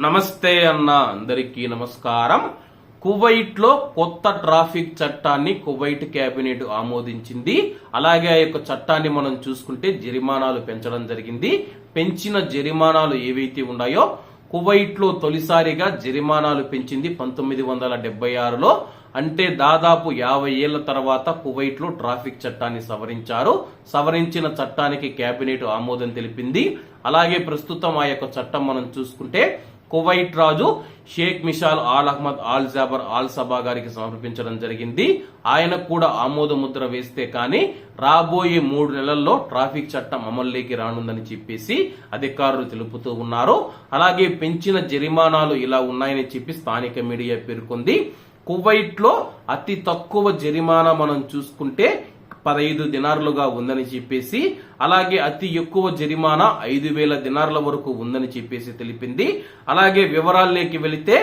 నమస్తే అన్న అందరికీ నమస్కారం. కువైట్లో కొత్త ట్రాఫిక్ చట్టాన్ని కువైట్ కేబినెట్ ఆమోదించింది. అలాగే ఆ యొక్క చట్టాన్ని మనం చూసుకుంటే జరిమానాలు పెంచడం జరిగింది. పెంచిన జరిమానాలు ఏవైతే ఉన్నాయో కువైట్లో తొలిసారిగా జరిమానాలు పెంచింది పంతొమ్మిది వందల డెబ్బై ఆరులో. అంటే దాదాపు యాభై ఏళ్ళ తర్వాత కువైట్లో ట్రాఫిక్ చట్టాన్ని సవరించారు. సవరించిన చట్టానికి కేబినెట్ ఆమోదం తెలిపింది. అలాగే ప్రస్తుతం ఆ యొక్క చట్టం మనం చూసుకుంటే కువైట్ రాజు Sheikh Mishal Al Ahmad Al Jaber Al Sabah గారికి సమర్పించడం జరిగింది. ఆయన కూడా ఆమోద ముద్ర వేస్తే కానీ రాబోయే మూడు నెలల్లో ట్రాఫిక్ చట్టం అమల్లోకి రానుందని చెప్పేసి అధికారులు తెలుపుతూ ఉన్నారు. అలాగే పెంచిన జరిమానాలు ఇలా ఉన్నాయని చెప్పి స్థానిక మీడియా పేర్కొంది. కువైట్లో అతి తక్కువ జరిమానా మనం చూసుకుంటే పదహైదు దినార్లుగా ఉందని చెప్పేసి అలాగే అతి ఎక్కువ జరిమానా ఐదు వేల దినార్ల వరకు ఉందని చెప్పేసి తెలిపింది. అలాగే వివరాల్లోకి వెళితే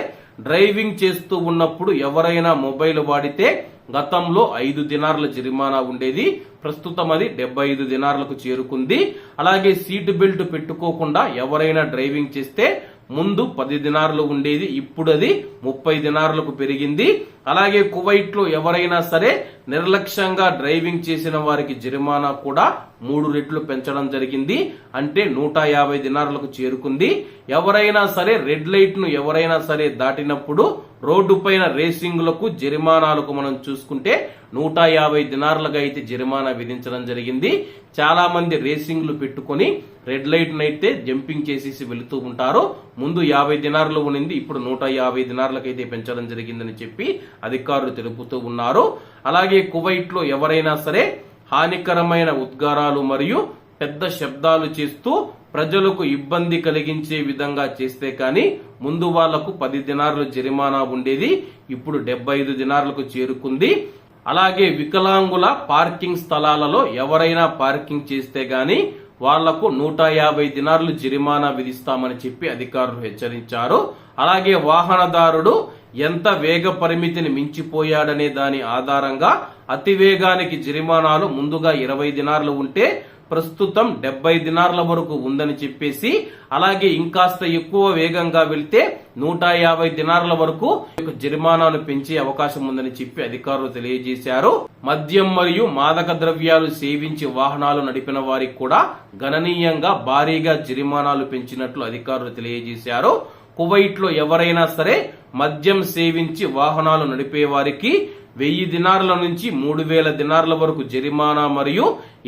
డ్రైవింగ్ చేస్తూ ఉన్నప్పుడు ఎవరైనా మొబైల్ వాడితే గతంలో ఐదు దినార్ల జరిమానా ఉండేది. ప్రస్తుతం అది డెబ్బై ఐదు దినార్లకు చేరుకుంది. అలాగే సీట్ బెల్ట్ పెట్టుకోకుండా ఎవరైనా డ్రైవింగ్ చేస్తే ముందు పది దినార్లు ఉండేది. ఇప్పుడు అది ముప్పై దినార్లకు పెరిగింది. అలాగే కువైట్లో ఎవరైనా సరే నిర్లక్ష్యంగా డ్రైవింగ్ చేసిన వారికి జరిమానా కూడా మూడు రెట్లు పెంచడం జరిగింది. అంటే నూట యాభై దినార్లకు చేరుకుంది. ఎవరైనా సరే రెడ్ లైట్ను ఎవరైనా సరే దాటినప్పుడు రోడ్డు పైన రేసింగ్లకు జరిమానాలకు మనం చూసుకుంటే నూట యాభై దినారులుగా అయితే జరిమానా విధించడం జరిగింది. చాలా మంది రేసింగ్లు పెట్టుకొని రెడ్ లైట్ అయితే జంపింగ్ చేసేసి వెళుతూ ఉంటారు. ముందు యాభై దినార్లు ఉన్నింది ఇప్పుడు నూట యాభై దినారులకైతే పెంచడం జరిగిందని చెప్పి అధికారులు తెలుపుతూ ఉన్నారు. అలాగే కువైట్లో ఎవరైనా సరే హానికరమైన ఉద్గారాలు మరియు పెద్ద శబ్దాలు చేస్తూ ప్రజలకు ఇబ్బంది కలిగించే విధంగా చేస్తే కానీ ముందు వాళ్ళకు పది దినార్లు జరిమానా ఉండేది. ఇప్పుడు డెబ్బై ఐదు దినార్లకు చేరుకుంది. అలాగే వికలాంగుల పార్కింగ్ స్థలాలలో ఎవరైనా పార్కింగ్ చేస్తే గాని వాళ్ళకు నూట యాభై దినార్లు జరిమానా విధిస్తామని చెప్పి అధికారులు హెచ్చరించారు. అలాగే వాహనదారుడు ఎంత వేగ పరిమితిని మించిపోయాడనే దాని ఆధారంగా అతివేగానికి జరిమానాలు ముందుగా ఇరవై దినార్లు ఉంటే ప్రస్తుతం డెబ్బై దినార్ల వరకు ఉందని చెప్పేసి అలాగే ఇంకాస్త ఎక్కువ వేగంగా వెళ్తే నూట యాభై దినార్ల వరకు జరిమానాను పెంచే అవకాశం ఉందని చెప్పి అధికారులు తెలియజేశారు. మద్యం మరియు మాదక ద్రవ్యాలు సేవించి వాహనాలు నడిపిన వారికి కూడా గణనీయంగా భారీగా జరిమానాలు పెంచినట్లు అధికారులు తెలియజేశారు. కువైట్లో ఎవరైనా సరే మద్యం సేవించి వాహనాలు నడిపే వారికి వెయ్యి దినారుల నుంచి మూడు వేల దినార్ల వరకు జరిమానా మరియు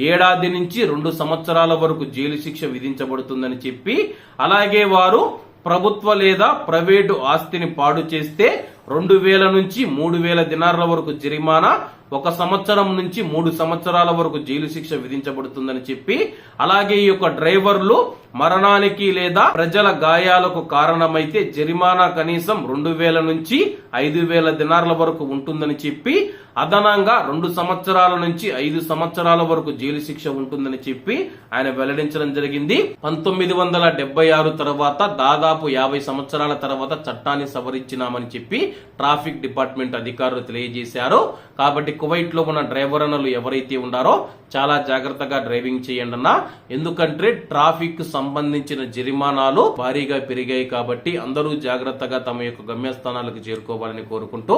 ఏడాది నుంచి రెండు సంవత్సరాల వరకు జైలు శిక్ష విధించబడుతుందని చెప్పి అలాగే వారు ప్రభుత్వ లేదా ప్రైవేటు ఆస్తిని పాడు చేస్తే రెండు వేల నుంచి మూడు వేల దినార్ల వరకు జరిమానా ఒక సంవత్సరం నుంచి మూడు సంవత్సరాల వరకు జైలు శిక్ష విధించబడుతుందని చెప్పి అలాగే ఈ యొక్క డ్రైవర్లు మరణానికి లేదా ప్రజల గాయాలకు కారణమైతే జరిమానా కనీసం రెండు వేల నుంచి ఐదు వేల దినార్ల వరకు ఉంటుందని చెప్పి అదనంగా రెండు సంవత్సరాల నుంచి ఐదు సంవత్సరాల వరకు జైలు శిక్ష ఉంటుందని చెప్పి ఆయన వెల్లడించడం జరిగింది. పంతొమ్మిది వందల డెబ్బై ఆరు తర్వాత దాదాపు యాభై సంవత్సరాల తర్వాత చట్టాన్ని సవరించినామని చెప్పి ట్రాఫిక్ డిపార్ట్మెంట్ అధికారులు తెలియజేశారు. కాబట్టి కువైట్లో ఉన్న డ్రైవర్ అన్నలు ఎవరైతే ఉన్నారో చాలా జాగ్రత్తగా డ్రైవింగ్ చేయండి అన్న. ఎందుకంటే ట్రాఫిక్ సంబంధించిన జరిమానాలు భారీగా పెరిగాయి కాబట్టి అందరూ జాగ్రత్తగా తమ యొక్క గమ్యస్థానాలకు చేరుకోవాలని కోరుకుంటూ